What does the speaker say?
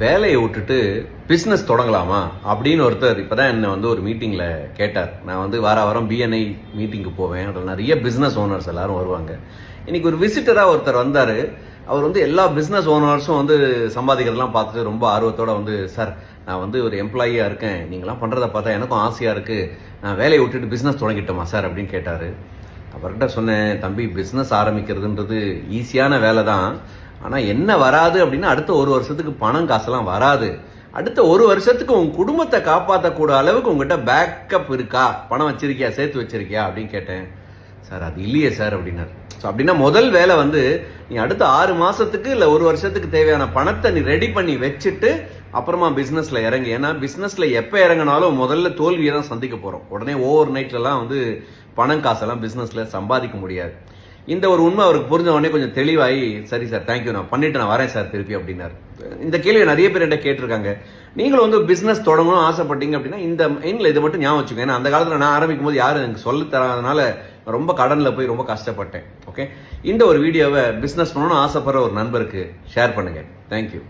வேலையை விட்டுட்டு பிஸ்னஸ் தொடங்கலாமா அப்படின்னு ஒருத்தர் இப்பதான் என்னை வந்து ஒரு மீட்டிங்கில் கேட்டார். நான் வந்து வார வாரம் பிஎன்ஐ மீட்டிங்க்கு போவேன். அதில் நிறைய பிஸ்னஸ் ஓனர்ஸ் எல்லாரும் வருவாங்க. இன்னைக்கு ஒரு விசிட்டராக ஒருத்தர் வந்தார். அவர் வந்து எல்லா பிஸ்னஸ் ஓனர்ஸும் வந்து சம்பாதிக்கிறதெல்லாம் பார்த்துட்டு ரொம்ப ஆர்வத்தோட வந்து சார் நான் வந்து ஒரு எம்ப்ளாயியாக இருக்கேன். நீங்களாம் பண்ணுறதை பார்த்தா எனக்கும் ஆசையாக இருக்குது நான் வேலையை விட்டுட்டு பிஸ்னஸ் தொடங்கிட்டோமா சார்? அப்படின்னு கேட்டார். அவர்கிட்ட சொன்னேன் தம்பி பிஸ்னஸ் ஆரம்பிக்கிறதுன்றது ஈஸியான வேலை தான் ஆனால் என்ன வராது அப்படின்னா அடுத்த ஒரு வருஷத்துக்கு பணம் காசெல்லாம் வராது. அடுத்த ஒரு வருஷத்துக்கு உன் குடும்பத்தை காப்பாற்றக்கூட அளவுக்கு உங்ககிட்ட பேக்கப் இருக்கா? பணம் வச்சிருக்கியா? சேர்த்து வச்சிருக்கியா? அப்படின்னு கேட்டேன். சார் அது இல்லையே சார் அப்படின்னாரு. ஸோ அப்படின்னா முதல் வேலை வந்து நீ அடுத்த ஆறு மாதத்துக்கு இல்லை ஒரு வருஷத்துக்கு தேவையான பணத்தை நீ ரெடி பண்ணி வச்சுட்டு அப்புறமா பிஸ்னஸில் இறங்கு. ஏன்னா பிஸ்னஸில் எப்போ இறங்கினாலும் முதல்ல தோல்வியை தான் சந்திக்க போகிறோம் உடனே ஓவர் நைட்லலாம் வந்து பணம் காசெல்லாம் பிஸ்னஸில் சம்பாதிக்க முடியாது. இந்த ஒரு உண்மை அவருக்கு புரிஞ்ச உடனே கொஞ்சம் தெளிவாகி சரி சார் தேங்க்யூ நான் பண்ணிட்டு நான் வரேன் சார் திருப்பி அப்படின்னாரு. இந்த கேள்வி நிறைய பேர் என்ன கேட்டிருக்காங்க. நீங்களும் வந்து பிஸ்னஸ் தொடங்கணும் ஆசைப்பட்டீங்க அப்படின்னா இந்த மெயின்ல இதை மட்டும் ஞாபகம் வச்சுக்கோங்க. ஏன்னா அந்த காலத்தில் நான் ஆரம்பிக்கும் போது யாரும் எனக்கு சொல்லி தராதனால ரொம்ப கடனில் போய் ரொம்ப கஷ்டப்பட்டேன். ஓகே இந்த ஒரு வீடியோவை பிஸ்னஸ் பண்ணணும்னு ஆசைப்படுற ஒரு நண்பருக்கு ஷேர் பண்ணுங்கள் தேங்க்யூ